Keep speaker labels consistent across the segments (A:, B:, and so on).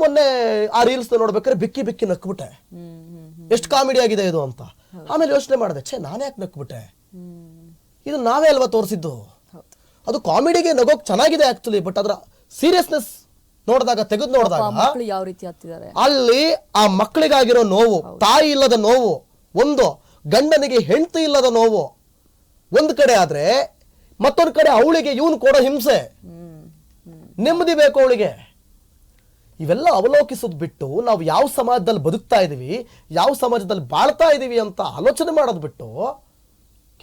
A: ಮೊನ್ನೆ ಆ ರೀಲ್ಸ್ ನೋಡ್ಬೇಕಾದ್ರೆ ಬಿಕ್ಕಿ ಬಿಕ್ಕಿ ನಕ್ಬಿಟ್ಟೆ. ಎಷ್ಟು ಕಾಮಿಡಿ ಆಗಿದೆ ಇದು ಅಂತ. ಆಮೇಲೆ ಯೋಚನೆ ಮಾಡಿದೆ ಛೇ ನಾನೇ ಯಾಕೆ ನಕ್ಬಿಟ್ಟೆ? ಇದು ನಾವೇ ಅಲ್ವಾ ತೋರಿಸಿದ್ದು? ಅದು ಕಾಮಿಡಿಗೆ ನಗೋಕ್ ಚೆನ್ನಾಗಿದೆ ಆಕ್ಚುಲಿ ಬಟ್ ಅದರ ಸೀರಿಯಸ್ನೆಸ್ ನೋಡಿದಾಗ ತೆಗೆದು ನೋಡಿದಾಗ
B: ಯಾವ ರೀತಿ
A: ಅಲ್ಲಿ ಆ ಮಕ್ಕಳಿಗಾಗಿರೋ ನೋವು ತಾಯಿ ಇಲ್ಲದ ನೋವು ಒಂದು ಗಂಡನಿಗೆ ಹೆಂಡತಿ ಇಲ್ಲದ ನೋವು ಒಂದು ಕಡೆ ಆದ್ರೆ ಮತ್ತೊಂದು ಕಡೆ ಅವಳಿಗೆ ಇವನು ಕೊಡೋ ಹಿಂಸೆ. ನೆಮ್ಮದಿ ಬೇಕು ಅವಳಿಗೆ. ಇವೆಲ್ಲ ಅವಲೋಕಿಸೋದು ಬಿಟ್ಟು ನಾವು ಯಾವ ಸಮಾಜದಲ್ಲಿ ಬದುಕ್ತಾ ಇದ್ದೀವಿ ಯಾವ ಸಮಾಜದಲ್ಲಿ ಬಾಳ್ತಾ ಇದ್ದೀವಿ ಅಂತ ಆಲೋಚನೆ ಮಾಡೋದು ಬಿಟ್ಟು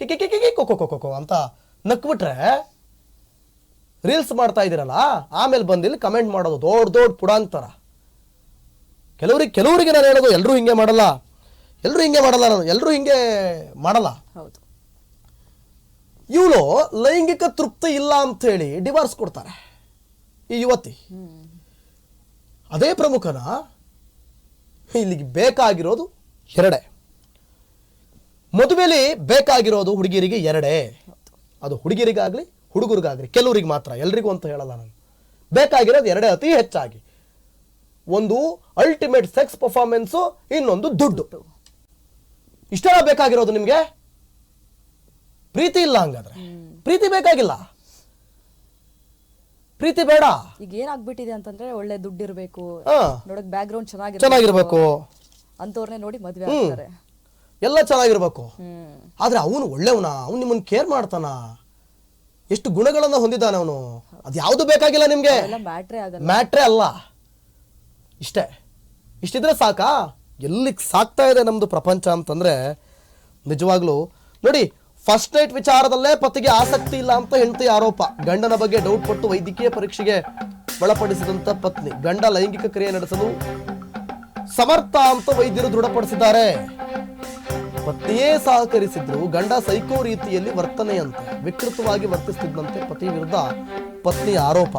A: ಕಿ ಕಿ ಕಿ ಕಿ ಕಿ ಕೊ ಅಂತ ನಕ್ಬಿಟ್ರೆ ರೀಲ್ಸ್ ಮಾಡ್ತಾ ಇದ್ದೀರಲ್ಲ ಆಮೇಲೆ ಬಂದಿಲ್ಲಿ ಕಮೆಂಟ್ ಮಾಡೋದು ದೊಡ್ಡ ದೊಡ್ಡ ಪುಡ ಅಂತಾರ ಕೆಲವ್ರಿಗೆ ಕೆಲವರಿಗೆ ನಾನು ಹೇಳೋದು ಎಲ್ಲರೂ ಹಿಂಗೆ ಮಾಡಲ್ಲ ಎಲ್ಲರೂ ಹಿಂಗೆ ಮಾಡಲ್ಲ ನಾನು ಎಲ್ಲರೂ ಹಿಂಗೆ ಮಾಡಲ್ಲ.
B: ಹೌದು.
A: ಇವಳು ಲೈಂಗಿಕ ತೃಪ್ತಿ ಇಲ್ಲ ಅಂತ ಹೇಳಿ ಡಿವೋರ್ಸ್ ಕೊಡ್ತಾರೆ. ಈ ಯುವತಿ. ಅದೇ ಪ್ರಮುಖನ ಇಲ್ಲಿಗೆ ಬೇಕಾಗಿರೋದು ಎರಡೇ. ಮದುವೆಲಿ ಬೇಕಾಗಿರೋದು ಹುಡುಗಿಯರಿಗೆ ಎರಡೇ. ಅದು ಹುಡುಗಿರಿಗಾಗಲಿ ಹುಡುಗರಿಗಾಗಲಿ ಕೆಲವರಿಗೆ ಮಾತ್ರ ಎಲ್ರಿಗೂ ಅಂತ ಹೇಳಲ್ಲ ನಾನು. ಬೇಕಾಗಿರೋದು ಎರಡೇ ಅತಿ ಹೆಚ್ಚಾಗಿ. ಒಂದು ಅಲ್ಟಿಮೇಟ್ ಸೆಕ್ಸ್ ಪರ್ಫಾರ್ಮೆನ್ಸು ಇನ್ನೊಂದು ದುಡ್ಡು. ಇಷ್ಟೆಲ್ಲ ಬೇಕಾಗಿರೋದು ನಿಮಗೆ? ಪ್ರೀತಿ ಇಲ್ಲ ಹಂಗಾದ್ರೆ. ಪ್ರೀತಿ ಬೇಕಾಗಿಲ್ಲ. ಪ್ರೀತಿ ಬೇಡ.
B: ಈಗ ಏನಾಗ್ಬಿಟ್ಟಿದೆ ಅಂತಂದ್ರೆ ಒಳ್ಳೆ ದುಡ್ಡು ಇರಬೇಕು
A: ಹಾ.
B: ನೋಡಕ್ ಬ್ಯಾಕ್ ಗ್ರೌಂಡ್ ಚೆನ್ನಾಗಿ
A: ಚೆನ್ನಾಗಿರ್ಬೇಕು.
B: ಅಂತವ್ರನ್ನೇ ನೋಡಿ ಮದ್ವೆ ಆಗ್ತಾರೆ.
A: ಎಲ್ಲ ಚೆನ್ನಾಗಿರ್ಬೇಕು.
B: ಹ್ಮ್.
A: ಆದ್ರೆ ಅವನು ಒಳ್ಳೆವನ ಅವ್ನು ನಿಮ್ಮನ್ನ ಕೇರ್ ಮಾಡ್ತಾನ. ಎಷ್ಟು ಗುಣಗಳನ್ನ ಹೊಂದಿದ್ದಾನೆ ಅವನು. ಅದು ಯಾವುದು ಬೇಕಾಗಿಲ್ಲ ನಿಮ್ಗೆ.
B: ಎಲ್ಲ ಮ್ಯಾಟ್ರೇ ಆಗಲ್ಲ.
A: ಮ್ಯಾಟ್ರೇ ಅಲ್ಲ. ಇಷ್ಟೇ. ಇಷ್ಟಿದ್ರೆ ಸಾಕಾ? ಎಲ್ಲಿಗೆ ಸಾಕ್ತಾ ಇದೆ ನಮ್ದು ಪ್ರಪಂಚ ಅಂತಂದ್ರೆ ನಿಜವಾಗ್ಲೂ ನೋಡಿ ಫಸ್ಟ್ ನೈಟ್ ವಿಚಾರದಲ್ಲೇ ಪತಿಗೆ ಆಸಕ್ತಿ ಇಲ್ಲ ಅಂತ ಹೆಂಡತಿ ಆರೋಪ. ಗಂಡನ ಬಗ್ಗೆ ಡೌಟ್ ಪಟ್ಟು ವೈದ್ಯಕೀಯ ಪರೀಕ್ಷೆಗೆ ಒಳಪಡಿಸಿದಂತ ಪತ್ನಿ. ಗಂಡ ಲೈಂಗಿಕ ಕ್ರಿಯೆ ನಡೆಸಲು ಸಮರ್ಥ ಅಂತ ವೈದ್ಯರು ದೃಢಪಡಿಸಿದ್ದಾರೆ. ಪತ್ನಿಯೇ ಸಹಕರಿಸಿದ್ರು. ಗಂಡ ಸೈಕೋ ರೀತಿಯಲ್ಲಿ ವರ್ತನೆಯಂತೆ, ವಿಕೃತವಾಗಿ ವರ್ತಿಸುತ್ತಿದ್ದಂತೆ ಪತಿ ವಿರುದ್ಧ ಪತ್ನಿಯ ಆರೋಪ.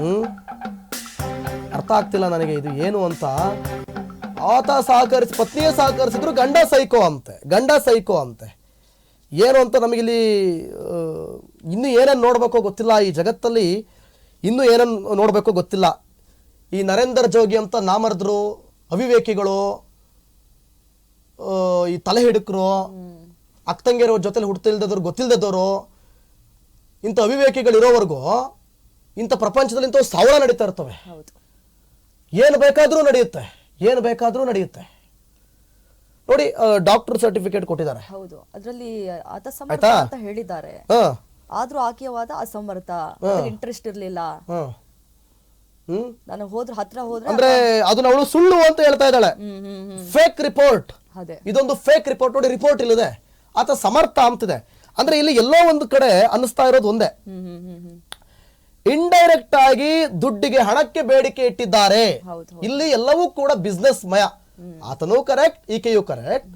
A: ಹ್ಮ್? ಅರ್ಥ ಆಗ್ತಿಲ್ಲ ನನಗೆ ಇದು ಏನು ಅಂತ. ಆತ ಸಹಕರಿಸಿ ಪತ್ನಿಯೇ ಸಹಕರಿಸಿದ್ರು ಗಂಡ ಸೈಕೋ ಅಂತೆ ಗಂಡ ಸೈಕೋ ಅಂತೆ. ಏನು ಅಂತ ನಮಗಿಲ್ಲಿ ಇನ್ನೂ ಏನೇನು ನೋಡಬೇಕೋ ಗೊತ್ತಿಲ್ಲ. ಈ ಜಗತ್ತಲ್ಲಿ ಇನ್ನೂ ಏನನ್ನು ನೋಡಬೇಕೋ ಗೊತ್ತಿಲ್ಲ. ಈ ನರೇಂದ್ರ ಜೋಗಿ ಅಂತ ನಾಮರದ್ರು ಅವಿವೇಕಿಗಳು ಈ ತಲೆ ಹಿಡುಕರು ಅಕ್ಕಂಗಿರೋ ಜೊತೆಲಿ ಹುಡ್ತಿಲ್ದವ್ರು ಗೊತ್ತಿಲ್ದದವರು ಇಂಥ ಅವಿವೇಕಿಗಳಿರೋವರೆಗೂ ಇಂಥ ಪ್ರಪಂಚದಲ್ಲಿ ಇಂಥ ಸಾವಿರ ನಡೀತಾ ಇರ್ತವೆ. ಏನು ಬೇಕಾದರೂ ನಡೆಯುತ್ತೆ. ಏನು ಬೇಕಾದರೂ ನಡೆಯುತ್ತೆ. ನೋಡಿ ಡಾಕ್ಟರ್ ಸರ್ಟಿಫಿಕೇಟ್ ಕೊಟ್ಟಿದ್ದಾರೆ.
B: ಹೌದು ಅದರಲ್ಲಿ ಆತ ಸಮರ್ಥ ಅಂತ ಹೇಳಿದ್ದಾರೆ. ಆದ್ರೂ ಆಕೆಯವಾದ ಅಸಮರ್ಥ ಇಂಟ್ರೆಸ್ಟ್ ಇರ್ಲಿಲ್ಲ. ನಾನು ಹೋದ್ರ ಹತ್ರ ಹೋದ್ರೆ
A: ಅಂದ್ರೆ ಅದನ್ನ ಅವಳು ಸುಳ್ಳು ಅಂತ ಹೇಳ್ತಾ ಇದ್ದಾಳೆ. ಫೇಕ್ ರಿಪೋರ್ಟ್
B: ಅದೇ.
A: ಇದೊಂದು ಫೇಕ್ ರಿಪೋರ್ಟ್ ನೋಡಿ ರಿಪೋರ್ಟ್ ಇಲ್ಲದೆ. ಆತ ಸಮರ್ಥ ಅಂತಿದೆ. ಅಂದ್ರೆ ಇಲ್ಲಿ ಎಲ್ಲೋ ಒಂದು ಕಡೆ ಅನ್ನಿಸ್ತಾ ಇರೋದು ಒಂದೇ. ಇಂಡೈರೆಕ್ಟ್ ಆಗಿ ದುಡ್ಡಿಗೆ ಹಣಕ್ಕೆ ಬೇಡಿಕೆ ಇಟ್ಟಿದ್ದಾರೆ. ಇಲ್ಲಿ ಎಲ್ಲವೂ ಕೂಡ ಬಿಸ್ನೆಸ್ ಮಯ. ಆತನೂ ಕರೆಕ್ಟ್ ಈಕೆಯೂ ಕರೆಕ್ಟ್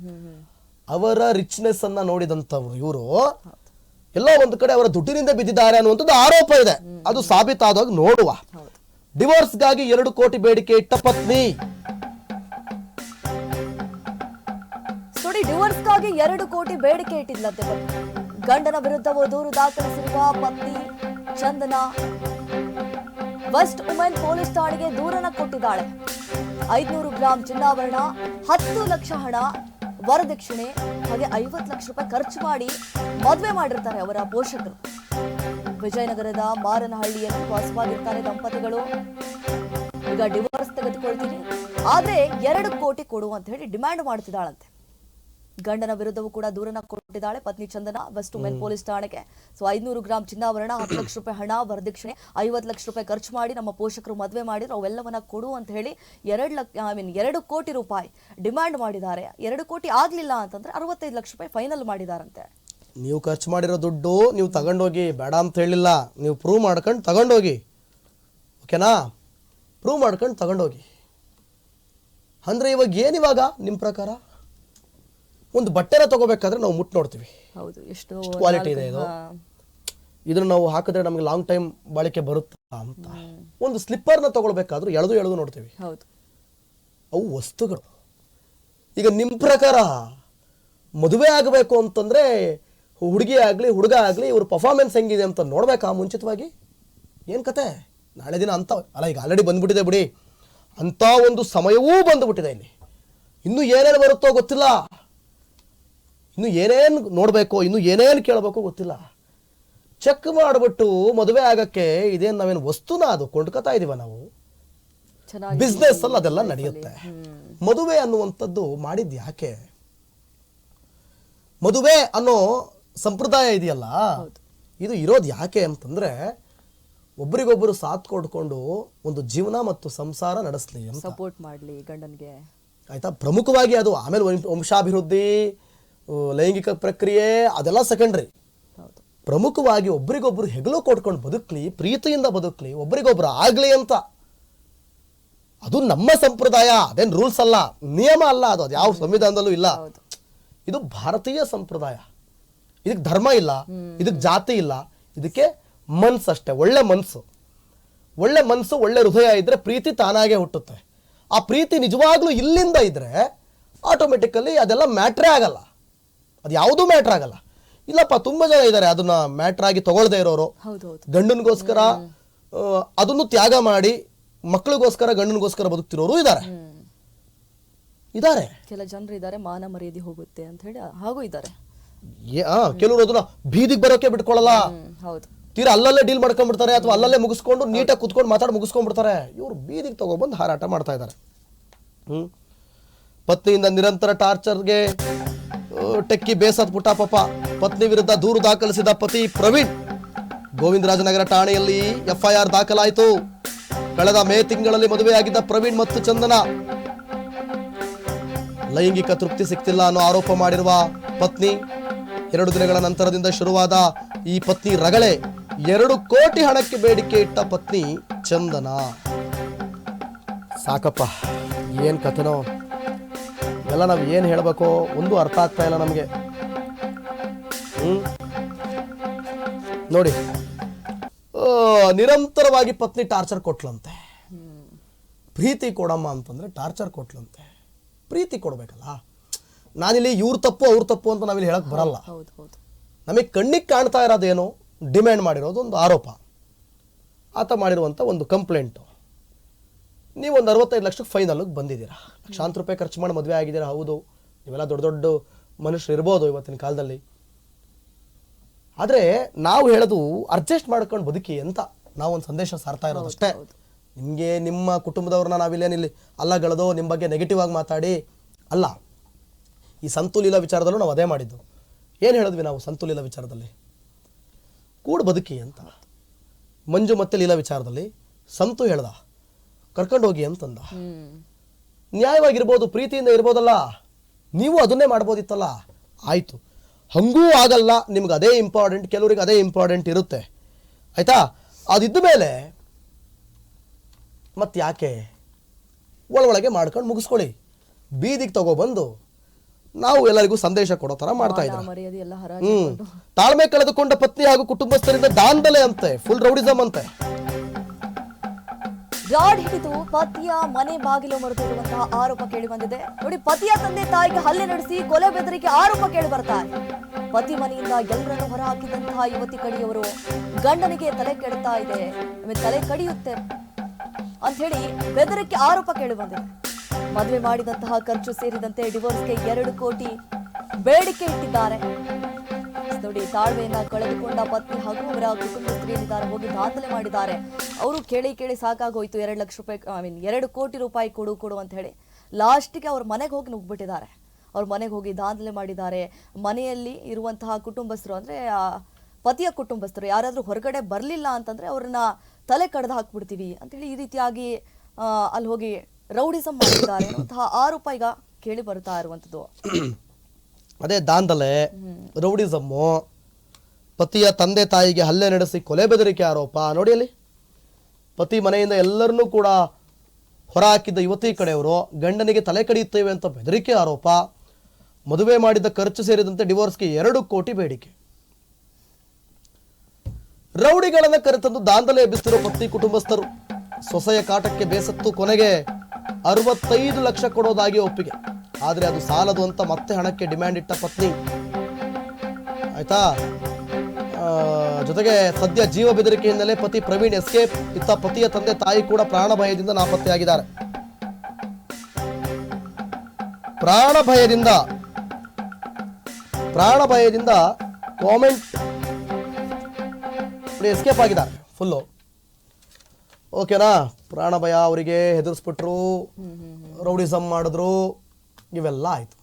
A: ಅವರ ರಿಚ್ನೆಸ್ ಅನ್ನ ನೋಡಿದಂತವ್ರು ಇವರು. ಎಲ್ಲೋ ಒಂದು ಕಡೆ ಅವರ ದುಡ್ಡಿನಿಂದ ಬಿದ್ದಿದ್ದಾರೆ ಅನ್ನುವಂಥದ್ದು ಆರೋಪ ಇದೆ. ಅದು ಸಾಬೀತಾದಾಗ ನೋಡುವ. ಡಿವೋರ್ಸ್ಗಾಗಿ ಎರಡು ಕೋಟಿ ಬೇಡಿಕೆ ಇಟ್ಟ ಪತ್ನಿ.
B: ನೋಡಿ ಡಿವೋರ್ಸ್ಗಾಗಿ ಎರಡು ಕೋಟಿ ಬೇಡಿಕೆ ಇಟ್ಟಿದ್ಲಂತೆ. ಗಂಡನ ವಿರುದ್ಧವೂ ದೂರು ದಾಖಲಿಸಿರುವ ಪತ್ನಿ. ಚಂದನ. ವೆಸ್ಟ್ ಉಮೆನ್ ಪೊಲೀಸ್ ಠಾಣೆಗೆ ದೂರನ ಕೊಟ್ಟಿದ್ದಾಳೆ. ಐದ್ನೂರು ಗ್ರಾಂ ಚಿನ್ನಾಭರಣ, ಹತ್ತು ಲಕ್ಷ ಹಣ ವರದಕ್ಷಿಣೆ ಹಾಗೆ ಐವತ್ತು ಲಕ್ಷ ರೂಪಾಯಿ ಖರ್ಚು ಮಾಡಿ ಮದುವೆ ಮಾಡಿರ್ತಾರೆ ಅವರ ಪೋಷಕರು. ವಿಜಯನಗರದ ಮಾರನಹಳ್ಳಿಯಲ್ಲಿ ವಾಸವಾಗಿರ್ತಾರೆ ದಂಪತಿಗಳು. ಈಗ ಡಿವೋರ್ಸ್ ತೆಗೆದುಕೊಳ್ತೀನಿ. ಆದರೆ ಎರಡು ಕೋಟಿ ಕೊಡು ಅಂತ ಹೇಳಿ ಡಿಮ್ಯಾಂಡ್ ಮಾಡ್ತಿದ್ದಾಳಂತೆ. ಗಂಡನ ವಿರುದ್ಧವೂ ಕೂಡ ದೂರನ ಕೊಟ್ಟಿದ್ದಾಳೆ. ಪತ್ನಿ ಚಂದನ ವೆಸ್ಟ್ ವುಮೆನ್ ಪೊಲೀಸ್ ಠಾಣೆಗೆ. ಸೊ ಐನೂರು ಗ್ರಾಂ ಚಿನ್ನಾಭರಣ ಹತ್ತು ಲಕ್ಷ ರೂಪಾಯಿ ಹಣ ವರದಕ್ಷಿಣೆ ಐವತ್ತು ಲಕ್ಷ ರೂಪಾಯಿ ಖರ್ಚು ಮಾಡಿ ನಮ್ಮ ಪೋಷಕರು ಮದುವೆ ಮಾಡಿದ್ರು. ಅವೆಲ್ಲವನ್ನ ಕೊಡು ಅಂತ ಹೇಳಿ ಎರಡು ಲಕ್ಷ ಐ ಮೀನ್ ಎರಡು ಕೋಟಿ ರೂಪಾಯಿ ಡಿಮ್ಯಾಂಡ್ ಮಾಡಿದ್ದಾರೆ. ಎರಡು ಕೋಟಿ ಆಗ್ಲಿಲ್ಲ ಅಂತಂದ್ರೆ ಅರವತ್ತೈದು ಲಕ್ಷ ರೂಪಾಯಿ ಫೈನಲ್ ಮಾಡಿದಾರಂತೆ.
A: ನೀವು ಖರ್ಚು ಮಾಡಿರೋ ದುಡ್ಡು ನೀವು ತಗೊಂಡೋಗಿ ಬೇಡ ಅಂತ ಹೇಳಿಲ್ಲ. ನೀವು ಪ್ರೂವ್ ಮಾಡ್ಕೊಂಡು ತಗೊಂಡೋಗಿ. ಓಕೆನಾ ಪ್ರೂವ್ ಮಾಡ್ಕೊಂಡು ತಗೊಂಡೋಗಿ. ಅಂದರೆ ಇವಾಗ ಏನಿವಾಗ ನಿಮ್ಮ ಪ್ರಕಾರ? ಒಂದು ಬಟ್ಟೆನ ತಗೋಬೇಕಾದ್ರೆ ನಾವು ಮುಟ್ಟು ನೋಡ್ತೀವಿ.
B: ಹೌದು ಎಷ್ಟು
A: ಕ್ವಾಲಿಟಿ ಇದೆ ಇದು? ಇದನ್ನ ನಾವು ಹಾಕಿದ್ರೆ ನಮಗೆ ಲಾಂಗ್ ಟೈಮ್ ಬಾಳಿಕೆ ಬರುತ್ತಾ ಅಂತ. ಒಂದು ಸ್ಲಿಪ್ಪರ್ನ ತಗೊಳ್ಬೇಕಾದ್ರೂ ಎಳೆದು ಎಳೆದು ನೋಡ್ತೀವಿ.
B: ಹೌದು.
A: ಅವು ವಸ್ತುಗಳು. ಈಗ ನಿಮ್ಮ ಪ್ರಕಾರ ಮದುವೆ ಆಗಬೇಕು ಅಂತಂದ್ರೆ ಹುಡುಗಿ ಆಗಲಿ ಹುಡುಗ ಆಗಲಿ ಇವ್ರ ಪರ್ಫಾರ್ಮೆನ್ಸ್ ಹೆಂಗಿದೆ ಅಂತ ನೋಡ್ಬೇಕಾ ಮುಂಚಿತವಾಗಿ? ಏನು ಕತೆ? ನಾಳೆ ದಿನ ಅಂತ ಅಲ್ಲ ಈಗ ಆಲ್ರೆಡಿ ಬಂದ್ಬಿಟ್ಟಿದೆ ಬಿಡಿ. ಅಂಥ ಒಂದು ಸಮಯವೂ ಬಂದುಬಿಟ್ಟಿದೆ ಇಲ್ಲಿ. ಇನ್ನು ಏನೇನು ಬರುತ್ತೋ ಗೊತ್ತಿಲ್ಲ. ಇನ್ನು ಏನೇನು ನೋಡಬೇಕು ಇನ್ನು ಏನೇನು ಕೇಳಬೇಕು ಗೊತ್ತಿಲ್ಲ. ಚೆಕ್ ಮಾಡಿಬಿಟ್ಟು ಮದುವೆ ಆಗಕ್ಕೆ ಇದೇನು ನಾವೇನು ವಸ್ತುನ ಅದು ಕೊಂಡ್ಕೊತಾ ಇದೀವ ನಾವು? ಬಿಸ್ನೆಸ್ ಅಲ್ಲಿ ಅದೆಲ್ಲ ನಡೆಯುತ್ತೆ. ಮದುವೆ ಅನ್ನುವಂಥದ್ದು ಮಾಡಿದ್ ಯಾಕೆ? ಮದುವೆ ಅನ್ನೋ ಸಂಪ್ರದಾಯ ಇದೆಯಲ್ಲ? ಇದು ಇರೋದು ಯಾಕೆ ಅಂತಂದ್ರೆ ಒಬ್ರಿಗೊಬ್ರು ಸಾಥ್ ಕೊಡ್ಕೊಂಡು ಒಂದು ಜೀವನ ಮತ್ತು ಸಂಸಾರ ನಡೆಸಲಿ ಅಂತ.
B: ಸಪೋರ್ಟ್ ಮಾಡಲಿ ಗಂಡನಿಗೆ.
A: ಆಯ್ತಾ? ಪ್ರಮುಖವಾಗಿ ಅದು ಆಮೇಲೆ ವಂಶ- ವಂಶಾಭಿವೃದ್ಧಿ ಲೈಂಗಿಕ ಪ್ರಕ್ರಿಯೆ ಅದೆಲ್ಲ ಸೆಕೆಂಡ್ರಿ ಪ್ರಮುಖವಾಗಿ ಒಬ್ರಿಗೊಬ್ರು ಹೆಗಲು ಕೊಟ್ಕೊಂಡು ಬದುಕ್ಲಿ ಪ್ರೀತಿಯಿಂದ ಬದುಕ್ಲಿ ಒಬ್ರಿಗೊಬ್ರು ಆಗ್ಲಿ ಅಂತ. ಅದು ನಮ್ಮ ಸಂಪ್ರದಾಯ ಅದೇನು ರೂಲ್ಸ್ ಅಲ್ಲ ನಿಯಮ ಅಲ್ಲ ಅದು ಅದು ಯಾವ ಸಂವಿಧಾನದಲ್ಲೂ ಇಲ್ಲ. ಇದು ಭಾರತೀಯ ಸಂಪ್ರದಾಯ. ಇದಕ್ಕೆ ಧರ್ಮ ಇಲ್ಲ ಇದಕ್ಕೆ ಜಾತಿ ಇಲ್ಲ ಇದಕ್ಕೆ ಮನ್ಸು ಅಷ್ಟೇ ಒಳ್ಳೆ ಮನಸ್ಸು ಒಳ್ಳೆ ಮನಸ್ಸು ಒಳ್ಳೆ ಹೃದಯ ಇದ್ರೆ ಪ್ರೀತಿ ತಾನಾಗೆ ಹುಟ್ಟುತ್ತೆ. ಆ ಪ್ರೀತಿ ನಿಜವಾಗ್ಲೂ ಇಲ್ಲಿಂದ ಇದ್ರೆ ಆಟೋಮೆಟಿಕಲಿ ಅದೆಲ್ಲ ಮ್ಯಾಟ್ರೇ ಆಗಲ್ಲ. ಅದು ಯಾವುದೂ ಮ್ಯಾಟ್ರ್ ಆಗಲ್ಲ. ಇಲ್ಲಪ್ಪ ತುಂಬ ಜನ ಇದ್ದಾರೆ ಅದನ್ನ ಮ್ಯಾಟ್ರ್ ಆಗಿ ತಗೊಳ್ದೆ ಇರೋರು. ಗಂಡನಿಗೋಸ್ಕರ ಅದನ್ನು ತ್ಯಾಗ ಮಾಡಿ ಮಕ್ಕಳಿಗೋಸ್ಕರ ಗಂಡನಿಗೋಸ್ಕರ ಬದುಕ್ತಿರೋರು ಇದ್ದಾರೆ ಇದ್ದಾರೆ
B: ಕೆಲ ಜನರು ಇದ್ದಾರೆ ಮಾನ ಮರ್ಯಾದೆ ಹೋಗುತ್ತೆ ಅಂತ ಹೇಳಿ ಹಾಗೂ ಇದ್ದಾರೆ
A: ಕೆಲವರು ಅದನ್ನ ಬೀದಿಗೆ ಬರೋಕೆ ಬಿಟ್ಕೊಳ್ಳಲ್ಲ
B: ಹೌದು.
A: ತೀರಾ ಅಲ್ಲಲ್ಲೇ ಡೀಲ್ ಮಾಡ್ಕೊಂಡ್ಬಿಡ್ತಾರೆ ಅಥವಾ ಅಲ್ಲಲ್ಲೇ ಮುಗಿಸ್ಕೊಂಡು ನೀಟಾಗಿ ಕುತ್ಕೊಂಡು ಮಾತಾಡಿ ಮುಗಿಸ್ಕೊಂಡ್ಬಿಡ್ತಾರೆ. ಇವರು ಬೀದಿಗೆ ತಗೊಬಂದು ಹಾರಾಟ ಮಾಡ್ತಾ ಇದ್ದಾರೆ ಹ್ಮ್. ಪತ್ನಿಯಿಂದ ನಿರಂತರ ಟಾರ್ಚರ್ಗೆ ಟೆಕ್ಕಿ ಬೇಸತ್ ಪುಟ್ಟ ಪಾಪ ಪತ್ನಿ ವಿರುದ್ಧ ದೂರು ದಾಖಲಿಸಿದ ಪತಿ ಪ್ರವೀಣ್. ಗೋವಿಂದರಾಜನಗರ ಠಾಣೆಯಲ್ಲಿ ಎಫ್ಐಆರ್ ದಾಖಲಾಯಿತು. ಕಳೆದ ಮೇ ತಿಂಗಳಲ್ಲಿ ಮದುವೆಯಾಗಿದ್ದ ಪ್ರವೀಣ್ ಮತ್ತು ಚಂದನ. ಲೈಂಗಿಕ ತೃಪ್ತಿ ಸಿಗ್ತಿಲ್ಲ ಅನ್ನೋ ಆರೋಪ ಮಾಡಿರುವ ಪತ್ನಿ. ಎರಡು ದಿನಗಳ ನಂತರದಿಂದ ಶುರುವಾದ ಈ ಪತ್ನಿ ರಗಳೆ. ಎರಡು ಕೋಟಿ ಹಣಕ್ಕೆ ಬೇಡಿಕೆ ಇಟ್ಟ ಪತ್ನಿ ಚಂದನ. ಸಾಕಪ್ಪ, ಏನ್ ಕಥೆನೋ? ಎಲ್ಲ ನಾವು ಏನು ಹೇಳಬೇಕು ಒಂದು ಅರ್ಥ ಆಗ್ತಾ ಇಲ್ಲ ನಮಗೆ. ಹ್ಞೂ ನೋಡಿ. ನಿರಂತರವಾಗಿ ಪತ್ನಿ ಟಾರ್ಚರ್ ಕೊಟ್ಲಂತೆ. ಪ್ರೀತಿ ಕೊಡಮ್ಮ ಅಂತಂದ್ರೆ ಟಾರ್ಚರ್ ಕೊಟ್ಲಂತೆ. ಪ್ರೀತಿ ಕೊಡಬೇಕಲ್ಲ. ನಾನಿಲ್ಲಿ ಇವ್ರ ತಪ್ಪು ಅವ್ರ ತಪ್ಪು ಅಂತ ನಾವಿಲ್ಲಿ ಹೇಳಕ್ ಬರಲ್ಲ. ನಮಗೆ ಕಣ್ಣಿಗೆ ಕಾಣ್ತಾ ಇರೋದೇನು? ಡಿಮ್ಯಾಂಡ್ ಮಾಡಿರೋದು ಒಂದು ಆರೋಪ. ಆತ ಮಾಡಿರುವಂಥ ಒಂದು ಕಂಪ್ಲೇಂಟು. ನೀವು ಒಂದು ಅರವತ್ತೈದು ಲಕ್ಷಕ್ಕೆ ಫೈನಲ್ಗೆ ಬಂದಿದ್ದೀರಾ. ಲಕ್ಷಾಂತರ ರೂಪಾಯಿ ಖರ್ಚು ಮಾಡಿ ಮದುವೆ ಆಗಿದ್ದೀರಾ? ಹೌದು. ನೀವೆಲ್ಲ ದೊಡ್ಡ ದೊಡ್ಡ ಮನುಷ್ಯರು ಇರ್ಬೋದು ಇವತ್ತಿನ ಕಾಲದಲ್ಲಿ. ಆದರೆ ನಾವು ಹೇಳೋದು ಅಡ್ಜಸ್ಟ್ ಮಾಡ್ಕೊಂಡು ಬದುಕಿ ಅಂತ ನಾವು ಒಂದು ಸಂದೇಶ ಸಾರ್ತಾ ಇರೋದು ಅಷ್ಟೇ. ನಿಮಗೆ ನಿಮ್ಮ ಕುಟುಂಬದವ್ರನ್ನ ನಾವಿಲ್ಲೇನಿಲ್ಲಿ ಅಲ್ಲಗಳದೋ ನಿಮ್ಮ ಬಗ್ಗೆ ನೆಗೆಟಿವ್ ಆಗಿ ಮಾತಾಡಿ. ಅಲ್ಲ ಈ ಸಂತುಲಿಲ ವಿಚಾರದಲ್ಲೂ ನಾವು ಅದೇ ಮಾಡಿದ್ದು. ಏನು ಹೇಳಿದ್ವಿ ನಾವು ಸಂತುಲಿಲ ವಿಚಾರದಲ್ಲಿ? ಕೂಡ ಬದುಕಿ ಅಂತ. ಮಂಜು ಮತ್ತೆ ಲೀಲಾ ವಿಚಾರದಲ್ಲಿ ಸಂತು ಹೇಳ್ದ. ಕರ್ಕೊಂಡು ಹೋಗಿ ಅಂತಂದ ನ್ಯಾಯವಾಗಿರ್ಬೋದು ಪ್ರೀತಿಯಿಂದ ಇರ್ಬೋದಲ್ಲ ನೀವು ಅದನ್ನೇ ಮಾಡ್ಬೋದಿತ್ತಲ್ಲ ಆಯಿತು. ಹಂಗೂ ಆಗಲ್ಲ ನಿಮ್ಗೆ ಅದೇ ಇಂಪಾರ್ಟೆಂಟ್ ಕೆಲವರಿಗೆ ಅದೇ ಇಂಪಾರ್ಟೆಂಟ್ ಇರುತ್ತೆ. ಆಯ್ತಾ? ಅದಿದ್ದ ಮೇಲೆ ಮತ್ತೆ ಯಾಕೆ ಒಳಗೆ ಮಾಡ್ಕೊಂಡು ಮುಗಿಸ್ಕೊಳ್ಳಿ. ಬೀದಿಗೆ ತಗೊಬಂದು ನಾವು ಎಲ್ಲರಿಗೂ ಸಂದೇಶ ಕೊಡೋ ಥರ ಮಾಡ್ತಾ
B: ಇದ್ದೀವಿ
A: ಹ್ಮ್. ತಾಳ್ಮೆ ಕಳೆದುಕೊಂಡ ಪತ್ನಿ ಹಾಗೂ ಕುಟುಂಬಸ್ಥರಿಂದ ದಾಂದಲೆ ಅಂತೆ ಫುಲ್ ರೌಡಿಸಮ್ ಅಂತೆ.
B: ರಾಡ್ ಹಿಡಿದು ಪತಿಯ ಮನೆ ಬಾಗಿಲು ಮರೆತಿರುವಂತಹ ಆರೋಪ ಕೇಳಿ ಬಂದಿದೆ. ನೋಡಿ, ಪತಿಯ ತಂದೆ ತಾಯಿಗೆ ಹಲ್ಲೆ ನಡೆಸಿ ಕೊಲೆ ಬೆದರಿಕೆ ಆರೋಪ ಕೇಳಿ ಬರ್ತಾರೆ. ಪತಿ ಮನೆಯಿಂದ ಎಲ್ಲರನ್ನು ಹೊರಹಾಕಿದಂತಹ ಯುವತಿ ಕಡಿಯವರು ಗಂಡನಿಗೆ ತಲೆ ಕೆಡ್ತಾ ಇದೆ. ತಲೆ ಕಡಿಯುತ್ತೆ ಅಂತ ಹೇಳಿ ಬೆದರಿಕೆ ಆರೋಪ ಕೇಳಿ ಬಂದಿದೆ. ಮದುವೆ ಮಾಡಿದಂತಹ ಖರ್ಚು ಸೇರಿದಂತೆ ಡಿವೋರ್ಸ್ಗೆ ಎರಡು ಕೋಟಿ ಬೇಡಿಕೆ ಇಟ್ಟಿದ್ದಾರೆ. ನೋಡಿ, ತಾಳ್ಮೆಯಿಂದ ಕಳೆದುಕೊಂಡ ಪತ್ನಿ ಹಾಗೂ ಅವರ ಕುಟುಂಬಸ್ಥರು ಏನಿದ್ದಾರೆ ಹೋಗಿ ದಾಖಲೆ ಮಾಡಿದ್ದಾರೆ. ಅವರು ಕೇಳಿ ಕೇಳಿ ಸಾಕಾಗೋಯ್ತು. ಎರಡು ಲಕ್ಷ ರೂಪಾಯಿ, ಐ ಮೀನ್, ಎರಡು ಕೋಟಿ ರೂಪಾಯಿ ಕೊಡು ಕೊಡು ಅಂತ ಹೇಳಿ ಲಾಸ್ಟ್ಗೆ ಅವ್ರ ಮನೆಗೆ ಹೋಗಿ ನುಗ್ಬಿಟ್ಟಿದ್ದಾರೆ. ಅವ್ರ ಮನೆಗೆ ಹೋಗಿ ದಾಂಧಲೆ ಮಾಡಿದ್ದಾರೆ. ಮನೆಯಲ್ಲಿ ಇರುವಂತಹ ಕುಟುಂಬಸ್ಥರು ಅಂದ್ರೆ ಪತಿಯ ಕುಟುಂಬಸ್ಥರು, ಯಾರಾದ್ರೂ ಹೊರಗಡೆ ಬರಲಿಲ್ಲ ಅಂತಂದ್ರೆ ಅವ್ರನ್ನ ತಲೆ ಕಡ್ದು ಹಾಕ್ಬಿಡ್ತೀವಿ ಅಂತ ಹೇಳಿ ಈ ರೀತಿಯಾಗಿ ಅಲ್ಲಿ ಹೋಗಿ ರೌಡಿಸಮ್ ಮಾಡಿದ್ದಾರೆ ಅನ್ನುವಂತಹ ಆರೋಪ ಈಗ ಕೇಳಿ ಬರ್ತಾ ಇರುವಂತದ್ದು
A: ಅದೇ ದಾಂಧಲೆ, ರೌಡಿಸಮ್ಮು, ಪತಿಯ ತಂದೆ ತಾಯಿಗೆ ಹಲ್ಲೆ ನಡೆಸಿ ಕೊಲೆ ಬೆದರಿಕೆ ಆರೋಪ. ನೋಡಿ ಅಲ್ಲಿ. ಪತಿ ಮನೆಯಿಂದ ಎಲ್ಲರನ್ನೂ ಕೂಡ ಹೊರ ಹಾಕಿದ್ದ ಯುವತಿ ಕಡೆಯವರು ಗಂಡನಿಗೆ ತಲೆ ಕಡಿಯುತ್ತೇವೆ ಅಂತ ಬೆದರಿಕೆ ಆರೋಪ. ಮದುವೆ ಮಾಡಿದ ಖರ್ಚು ಸೇರಿದಂತೆ ಡಿವೋರ್ಸ್ಗೆ ಎರಡು ಕೋಟಿ ಬೇಡಿಕೆ. ರೌಡಿಗಳನ್ನು ಕರೆತಂದು ದಾಂಧಲೆ ಎಬ್ಬಿಸ್ತಿರೋ ಪತ್ನಿ ಕುಟುಂಬಸ್ಥರು. ಸೊಸೆಯ ಕಾಟಕ್ಕೆ ಬೇಸತ್ತು, ಕೊನೆಗೆ ಅರವತ್ತೈದು ಲಕ್ಷ ಕೊಡೋದಾಗಿ ಒಪ್ಪಿಗೆ. ಆದರೆ ಅದು ಸಾಲದು ಅಂತ ಮತ್ತೆ ಹಣಕ್ಕೆ ಡಿಮ್ಯಾಂಡ್ ಇಟ್ಟ ಪತ್ನಿ. ಆಯ್ತಾ? ಜೊತೆಗೆ ಸದ್ಯ ಜೀವ ಬೆದರಿಕೆಯಿಂದಲೇ ಪತಿ ಪ್ರವೀಣ್ ಎಸ್ಕೇಪ್ ಇತ್ತ ಪತಿಯ ತಂದೆ ತಾಯಿ ಕೂಡ ಪ್ರಾಣ ಭಯದಿಂದ ನಾಪತ್ತೆಯಾಗಿದ್ದಾರೆ. ಪ್ರಾಣ ಭಯದಿಂದ ಪ್ರಾಣ ಭಯದಿಂದ ಕಾಮೆಂಟ್ ಎಸ್ಕೇಪ್ ಆಗಿದ್ದಾರೆ. ಫುಲ್ಲು ಓಕೆನಾ ಪ್ರಾಣ ಭಯ ಅವರಿಗೆ ಹೆದರ್ಸ್ಬಿಟ್ರು. ರೌಡಿಸಮ್ ಮಾಡಿದ್ರು. ಇವೆಲ್ಲ ಆಯಿತು.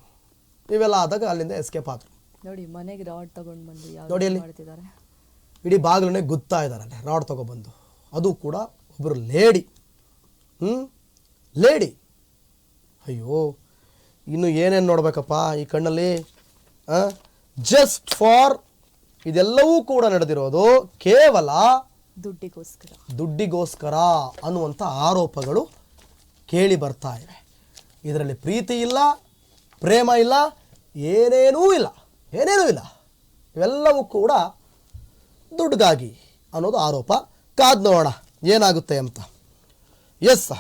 A: ಇವೆಲ್ಲ ಆದಾಗ ಅಲ್ಲಿಂದ ಎಸ್ಕೇಪ್ ಆದರು.
B: ನೋಡಿ ಮನೆಗೆ ರಾಡ್ ತಗೊಂಡು ಬಂದು
A: ನೋಡಿ ಅಲ್ಲಿ.
B: ಮಾಡ್ತಿದ್ದಾರೆ?
A: ಇಡೀ ಬಾಗಿಲನ್ನೇ ಗುತ್ತಾ ಇದ್ದಾರೆ ಅಲ್ಲಿ ರಾಡ್ ತಗೊಬಂದು. ಅದು ಕೂಡ ಒಬ್ಬರು ಲೇಡಿ ಹ್ಞೂ ಲೇಡಿ ಅಯ್ಯೋ ಇನ್ನು ಏನೇನು ನೋಡ್ಬೇಕಪ್ಪ ಈ ಕಣ್ಣಲ್ಲಿ? ಜಸ್ಟ್ ಫಾರ್ ಇದೆಲ್ಲವೂ ಕೂಡ ನಡೆದಿರೋದು ಕೇವಲ
B: ದುಡ್ಡಿಗೋಸ್ಕರ.
A: ದುಡ್ಡಿಗೋಸ್ಕರ ಅನ್ನುವಂಥ ಆರೋಪಗಳು ಕೇಳಿ ಬರ್ತಾ ಇವೆ. ಇದರಲ್ಲಿ ಪ್ರೀತಿ ಇಲ್ಲ, ಪ್ರೇಮ ಇಲ್ಲ, ಏನೇನೂ ಇಲ್ಲ ಏನೇನೂ ಇಲ್ಲ. ಇವೆಲ್ಲವೂ ಕೂಡ ದುಡ್ಡಿಗಾಗಿ ಅನ್ನೋದು ಆರೋಪ. ಕಾದ್ ನೋಡೋಣ, ಏನಾಗುತ್ತೆ ಅಂತ. ಎಸ್